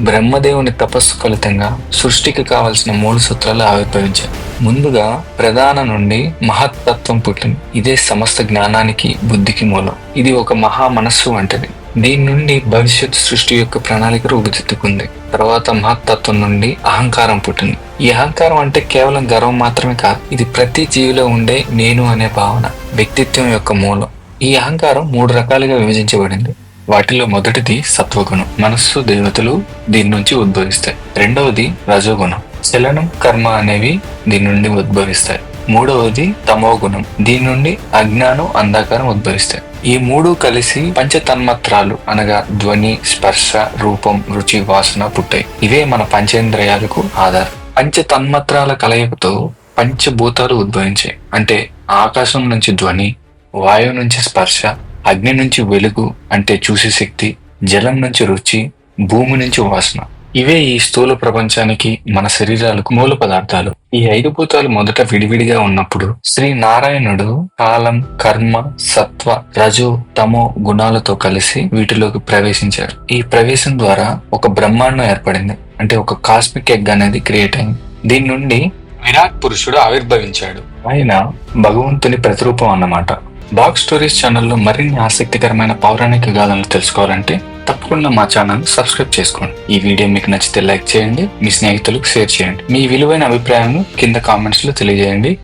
బ్రహ్మదేవుని తపస్సు ఫలితంగా సృష్టికి కావలసిన మూడు సూత్రాలు ఆవిర్భవించాయి ముందుగా ప్రధాన నుండి మహత్తత్వం పుట్టింది. ఇదే సమస్త జ్ఞానానికి బుద్ధికి మూలం. ఇది ఒక మహా మనస్సు వంటిది. దీని నుండి భవిష్యత్ సృష్టి యొక్క ప్రణాళిక రూపుదిద్దుకుంది. తర్వాత మహత్తత్వం నుండి అహంకారం పుట్టింది. ఈ అహంకారం అంటే కేవలం గర్వం మాత్రమే కాదు ఇది ప్రతి జీవిలో ఉండే నేను అనే భావన వ్యక్తిత్వం యొక్క మూలం. ఈ అహంకారం మూడు రకాలుగా విభజించబడింది. వాటిలో మొదటిది సత్వగుణం. మనస్సు దేవతలు దీని నుంచి ఉద్భవిస్తాయి. రెండవది రజోగుణం. చలనం కర్మ అనేవి దీని నుండి ఉద్భవిస్తాయి. మూడవది తమో గుణం దీని నుండి అజ్ఞానం అంధకారం ఉద్భవిస్తాయి. ఈ మూడు కలిసి పంచతన్మత్రాలు అనగా ధ్వని స్పర్శ రూపం రుచి వాసన పుట్టాయి. ఇవే మన పంచేంద్రియాలకు ఆధారం. పంచతన్మత్రాల కలయికతో పంచభూతాలు ఉద్భవించాయి. అంటే ఆకాశం నుంచి ధ్వని వాయువు నుంచి స్పర్శ అగ్ని నుంచి వెలుగు అంటే చూసే శక్తి జలం నుంచి రుచి భూమి నుంచి వాసన. ఇవే ఈ స్థూల ప్రపంచానికి మన శరీరాలకు మూల పదార్థాలు. ఈ ఐదు భూతాలు మొదట విడివిడిగా ఉన్నప్పుడు శ్రీ నారాయణుడు కాలం కర్మ సత్వ రజో తమో గుణాలతో కలిసి వీటిలోకి ప్రవేశించారు. ఈ ప్రవేశం ద్వారా ఒక బ్రహ్మాండం ఏర్పడింది. అంటే ఒక కాస్మిక్ ఎగ్ అనేది క్రియేట్ అయింది. దీని నుండి విరాట్ పురుషుడు ఆవిర్భవించాడు. ఆయన భగవంతుని ప్రతిరూపం అన్నమాట. డాగ్ స్టోరీస్ ఛానల్లో మరిన్ని ఆసక్తికరమైన పౌరాణిక గాథలను తెలుసుకోవాలంటే తప్పకుండా మా ఛానల్ సబ్స్క్రైబ్ చేసుకోండి. ఈ వీడియో మీకు నచ్చితే లైక్ చేయండి మీ స్నేహితులకు షేర్ చేయండి. మీ విలువైన అభిప్రాయం కింద కామెంట్స్లో తెలియజేయండి.